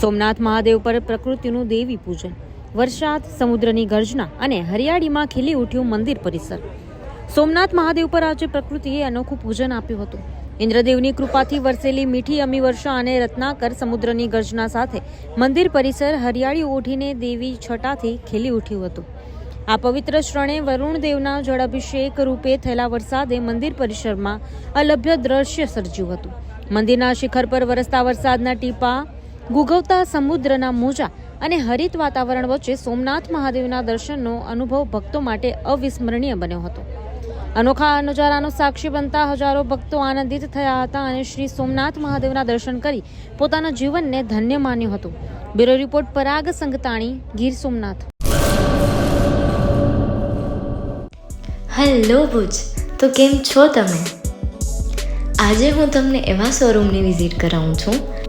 સોમનાથ મહાદેવ પર પ્રકૃતિનું દેવી પૂજન, વરસાદ, સમુદ્રની ગર્જના અને હરિયાળીમાં ખીલી ઉઠ્યું મંદિર પરિસર. સોમનાથ મહાદેવ પર આજે પ્રકૃતિએ અનોખું પૂજન આપ્યું હતું. ઇન્દ્રદેવની કૃપાથી વરસેલી મીઠી અમી વર્ષા અને રત્નાકર સમુદ્રની ગર્જના સાથે મંદિર પરિસર હરિયાળી ઓઢીને દેવી છટાથી ખીલી ઉઠ્યું હતું. આ પવિત્ર શ્રણે વરુણ દેવના જળાભિષેક રૂપે થયેલા વરસાદે મંદિર પરિસરમાં અલભ્ય દ્રશ્ય સર્જ્યું હતું. મંદિરના શિખર પર વરસતા વરસાદના ટીપા ગુગવતા સમુદ્રના મોજા અને હરિત વાતાવરણ વચ્ચે સોમનાથ મહાદેવના દર્શનનો અનુભવ ભક્તો માટે અવિસ્મરણીય બન્યો હતો. અનોખા નજારાનો સાક્ષી બનતા હજારો ભક્તો આનંદિત થયા હતા અને શ્રી સોમનાથ મહાદેવના દર્શન કરી પોતાના જીવનને ધન્ય માન્યું હતું. Bureau report Parag Sangtani, Gir Somnath. Hello Bhuj, તો કેમ છો તમે? આજે હું તમને એવા શોરૂમની વિઝિટ કરાવું છું